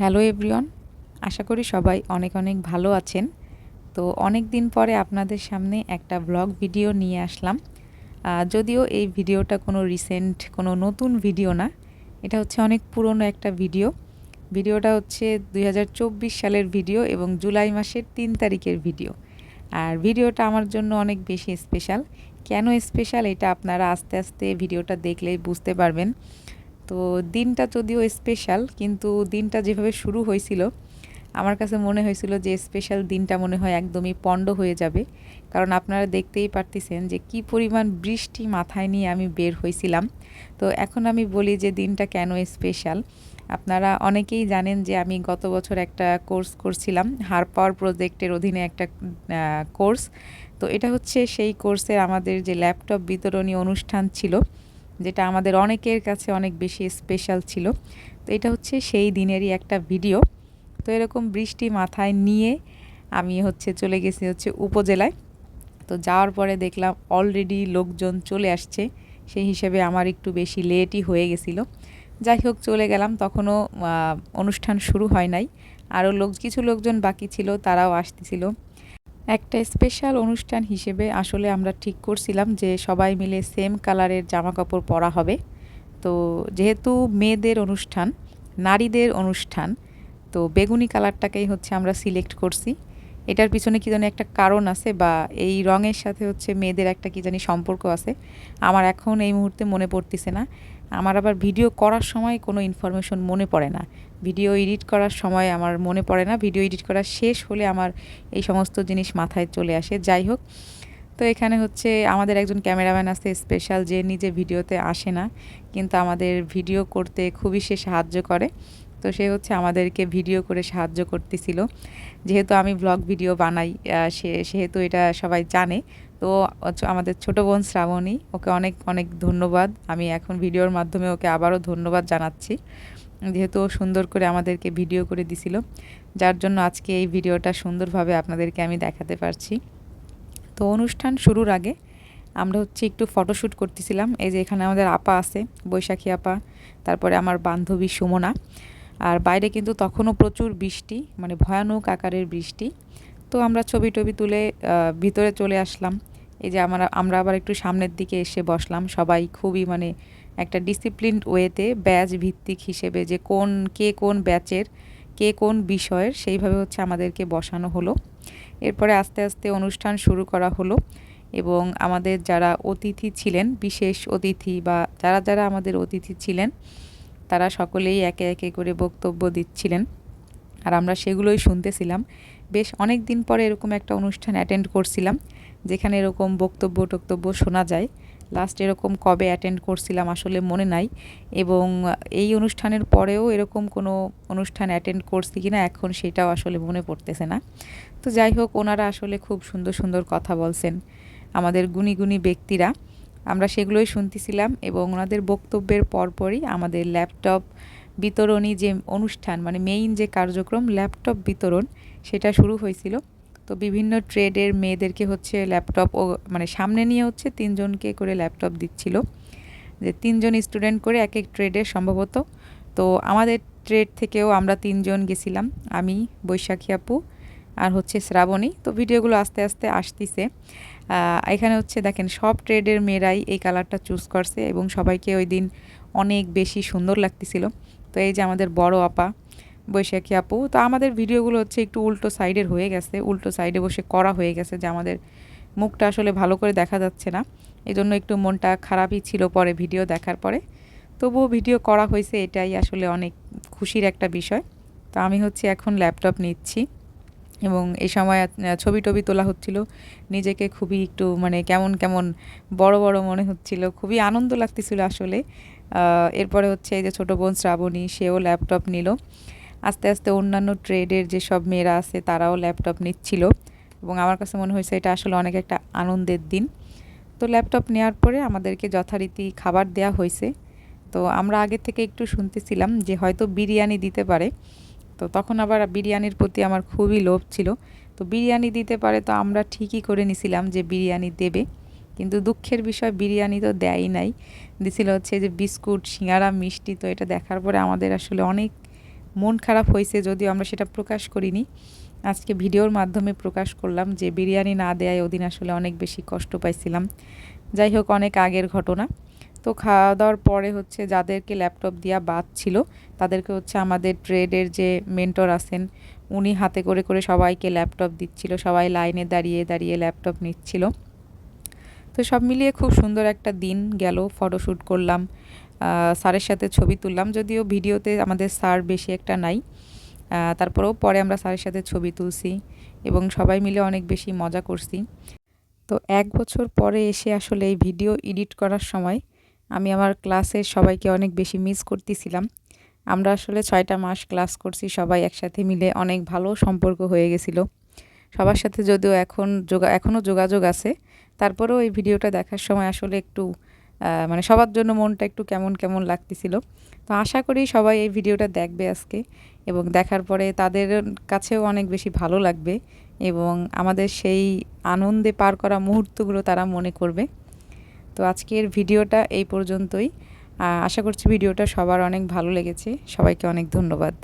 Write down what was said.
Hello everyone, আশা করি সবাই অনেক অনেক ভালো আছেন। তো অনেক দিন পরে আপনাদের সামনে একটা ব্লগ ভিডিও নিয়ে আসলাম। যদিও এই ভিডিওটা কোনো রিসেন্ট, কোনো নতুন ভিডিও না, এটা হচ্ছে অনেক পুরনো একটা ভিডিও। ভিডিওটা হচ্ছে দুই হাজার চব্বিশ সালের ভিডিও এবং জুলাই মাসের তিন তারিখের ভিডিও। আর ভিডিওটা আমার জন্য অনেক বেশি স্পেশাল। কেন স্পেশাল এটা আপনারা আস্তে আস্তে ভিডিওটা দেখলেই বুঝতে পারবেন। তো দিনটা যদিও স্পেশাল কিন্তু দিনটা যেভাবে শুরু হয়েছিল, আমার কাছে মনে হয়েছিল যে স্পেশাল দিনটা মনে হয় একদমই পণ্ড হয়ে যাবে। কারণ আপনারা দেখতেই পারতেছেন যে কি পরিমাণ বৃষ্টি মাথায় নিয়ে আমি বের হয়েছিলাম। তো এখন আমি বলি যে দিনটা কেন স্পেশাল আপনারা অনেকেই জানেন যে আমি গত বছর একটা কোর্স করছিলাম হার পাওয়ার প্রজেক্টের অধীনে একটা কোর্স তো এটা হচ্ছে সেই কোর্সের আমাদের যে ল্যাপটপ বিতরণী অনুষ্ঠান ছিল যেটা আমাদের অনেকের কাছে অনেক বেশি স্পেশাল ছিল। তো এটা হচ্ছে সেই দিনেরই একটা ভিডিও তো এরকম বৃষ্টি মাথায় নিয়ে আমি হচ্ছে চলে গেছি হচ্ছে উপজেলায়। তো যাওয়ার পরে দেখলাম অলরেডি লোকজন চলে আসছে। সেই হিসেবে আমার একটু বেশি লেটই হয়ে গেছিল। যাই হোক, চলে গেলাম। তখনও অনুষ্ঠান শুরু হয় নাই। আরও লোক, কিছু লোকজন বাকি ছিল, তারাও আসতেছিল। একটা স্পেশাল অনুষ্ঠান হিসেবে আসলে আমরা ঠিক করছিলাম যে সবাই মিলে সেম কালারের জামা কাপড় পরা হবে। তো যেহেতু মেয়েদের অনুষ্ঠান, নারীদের অনুষ্ঠান, তো বেগুনি কালারটাকেই হচ্ছে আমরা সিলেক্ট করছি। এটার পিছনে কি জানি একটা কারণ আছে বা এই রঙের সাথে হচ্ছে মেয়েদের একটা কি জানি সম্পর্ক আছে, আমার এখন এই মুহূর্তে মনে পড়তেছে না। আমার আবার ভিডিও করার সময় কোনো ইনফরমেশন মনে পড়ে না। ভিডিও এডিট করার সময় আমার মনে পড়ে না। ভিডিও এডিট করা শেষ হলে আমার এই সমস্ত জিনিস মাথায় চলে আসে। যাই হোক, তো এখানে হচ্ছে আমাদের একজন ক্যামেরাম্যান আছে স্পেশাল, যে নিজে ভিডিওতে আসে না, কিন্তু আমাদের ভিডিও করতে খুবই সে সাহায্য করে। তো সে হচ্ছে আমাদেরকে ভিডিও করে সাহায্য করতেছিল। যেহেতু আমি ব্লগ ভিডিও বানাই সে, সেহেতু এটা সবাই জানে, তো আমাদের ছোট বোন শ্রাবণী, ওকে অনেক অনেক ধন্যবাদ। আমি এখন ভিডিওর মাধ্যমে ওকে আবারও ধন্যবাদ জানাচ্ছি। যেহেতু সুন্দর করে আমাদেরকে ভিডিও করে দিছিল, যার জন্য আজকে এই ভিডিওটা সুন্দরভাবে আপনাদেরকে আমি দেখাতে পারছি। তো অনুষ্ঠান শুরুর আগে আমরা হচ্ছে একটু ফটোশ্যুট করতেছিলাম, এই যে এখানে আমাদের আপা আছে, বৈশাখী আপা, তারপরে আমার বান্ধবী সুমনা, আর বাইরে কিন্তু তখনও প্রচুর বৃষ্টি মানে ভয়ানক আকারের বৃষ্টি। তো আমরা ছবি টবি তুলে ভিতরে চলে আসলাম, এই যে আমরা আমরা আবার একটু সামনের দিকে এসে বসলাম, সবাই খুবই মানে একটা ডিসিপ্লিনড ওয়েতে ব্যাচ ভিত্তিক হিসেবে যে কোন, কে কোন ব্যাচের কে কোন বিষয়ের, সেইভাবে হচ্ছে আমাদেরকে বসানো হলো। এরপরে আস্তে আস্তে অনুষ্ঠান শুরু করা হলো এবং আমাদের যারা অতিথি ছিলেন, বিশেষ অতিথি বা যারা যারা আমাদের অতিথি ছিলেন, তারা সকলেই একে একে করে বক্তব্য দিচ্ছিলেন। আর আমরা সেগুলোই শুনতেছিলাম। বেশ অনেক দিন পরে এরকম একটা অনুষ্ঠান অ্যাটেন্ড করছিলাম, যেখানে এরকম বক্তব্য টক্তব্য শোনা যায়। লাস্ট এরকম কবে অ্যাটেন্ড করছিলাম আসলে মনে নাই। এবং এই অনুষ্ঠানের পরেও এরকম কোনো অনুষ্ঠান অ্যাটেন্ড করছি কি না এখন সেটাও আসলে মনে পড়তেছে না। তো যাই হোক, ওনারা আসলে খুব সুন্দর সুন্দর কথা বলছেন আমাদের গুণী গুণী ব্যক্তিরা। আমরা সেগুলোই শুনতেছিলাম এবং ওনাদের বক্তব্যের পরপরই আমাদের ল্যাপটপ বিতরণী যে অনুষ্ঠান মানে মেইন যে কার্যক্রম ল্যাপটপ বিতরণ, সেটা শুরু হয়েছিল। তো বিভিন্ন ট্রেডের মেয়েদেরকে হচ্ছে ল্যাপটপ ও মানে সামনে নিয়ে হচ্ছে তিনজনকে করে ল্যাপটপ দিচ্ছিল। যে তিনজন স্টুডেন্ট করে এক এক ট্রেডে সম্ভবত। তো আমাদের ট্রেড থেকেও আমরা তিনজন গেছিলাম, আমি, বৈশাখী আপু আর হচ্ছে শ্রাবণী। তো ভিডিওগুলো আস্তে আস্তে আসতিছে। এখানে হচ্ছে দেখেন সব ট্রেডের মেয়েরাই এই কালারটা চুজ করছে এবং সবাইকে ওই দিন অনেক বেশি সুন্দর লাগতেছিল। তো এই যে আমাদের বড় আপা বৈশাখী আপু। তো আমাদের ভিডিওগুলো হচ্ছে একটু উল্টো সাইডের হয়ে গেছে, উল্টো সাইডে বসে করা হয়ে গেছে যে আমাদের মুখটা আসলে ভালো করে দেখা যাচ্ছে না। এই জন্য একটু মনটা খারাপই ছিল পরে ভিডিও দেখার পরে। তবুও ভিডিও করা হয়েছে, এটাই আসলে অনেক খুশির একটা বিষয়। তো আমি হচ্ছে এখন ল্যাপটপ নিচ্ছি এবং এই সময় ছবি টবি তোলা হচ্ছিল। নিজেকে খুবই একটু মানে কেমন কেমন বড় বড় মনে হচ্ছিল। খুবই আনন্দ লাগতেছিল আসলে। এরপরে হচ্ছে এই যে ছোটো বোন শ্রাবণী, সেও ল্যাপটপ নিল। আস্তে আস্তে অন্যান্য ট্রেডের যেসব মেয়েরা আছে, তারাও ল্যাপটপ নিচ্ছিল। এবং আমার কাছে মনে হয়েছে এটা আসলে অনেক একটা আনন্দের দিন। তো ল্যাপটপ নেওয়ার পরে আমাদেরকে যথারীতি খাবার দেওয়া হয়েছে। তো আমরা আগে থেকে একটু শুনতেছিলাম যে হয়তো বিরিয়ানি দিতে পারে। তো তখন আবার বিরিয়ানির প্রতি আমার খুবই লোভ ছিল। তো বিরিয়ানি দিতে পারে তো আমরা ঠিকই করে নিছিলাম যে বিরিয়ানি দেবে। কিন্তু দুঃখের বিষয়, বিরিয়ানি তো দেয়ই নাই। দিছিল হচ্ছে যে বিস্কুট, সিঙ্গারা, মিষ্টি তো এটা দেখার পরে আমাদের আসলে অনেক মন খারাপ হয়েছে যদিও আমরা সেটা প্রকাশ করিনি। আজকে ভিডিওর মাধ্যমে প্রকাশ করলাম যে বিরিয়ানি না দেয়ায় ওদিন আসলে অনেক বেশি কষ্ট পাইছিলাম। যাই হোক, অনেক আগের ঘটনা। তো খাওয়া দাওয়ার পরে হচ্ছে যাদেরকে ল্যাপটপ দেওয়া বাদ ছিল, তাদেরকে হচ্ছে আমাদের ট্রেডের যে মেন্টর আছেন, উনি হাতে করে করে সবাইকে ল্যাপটপ দিচ্ছিল, সবাই লাইনে দাঁড়িয়ে দাঁড়িয়ে ল্যাপটপ নিচ্ছিল। তো সব মিলিয়ে খুব সুন্দর একটা দিন গেল ফটোশ্যুট করলাম। স্যারের সাথে ছবি তুললাম, যদিও ভিডিওতে আমাদের স্যার বেশি একটা নাই। তারপরেও পরে আমরা স্যারের সাথে ছবি তুলছি এবং সবাই মিলে অনেক বেশি মজা করছি। তো এক বছর পরে এসে আসলে এই ভিডিও এডিট করার সময় আমি আমার ক্লাসের সবাইকে অনেক বেশি মিস করতেছিলাম। আমরা আসলে ছয়টা মাস ক্লাস করছি, সবাই একসাথে মিলে অনেক ভালো সম্পর্ক হয়ে গেছিল। সবার সাথে যদিও এখন যোগা এখনও যোগাযোগ আছে, তারপরেও এই ভিডিওটা দেখার সময় আসলে একটু মানে সবার জন্য মনটা একটু কেমন কেমন লাগতেছিল। তো আশা করি সবাই এই ভিডিওটা দেখবে আজকে এবং দেখার পরে তাদের কাছেও অনেক বেশি ভালো লাগবে এবং আমাদের সেই আনন্দে পার করা মুহূর্তগুলো তারা মনে করবে। তো আজকের ভিডিওটা এই পর্যন্তই। আশা করছি ভিডিওটা সবার অনেক ভালো লেগেছে। সবাইকে অনেক ধন্যবাদ।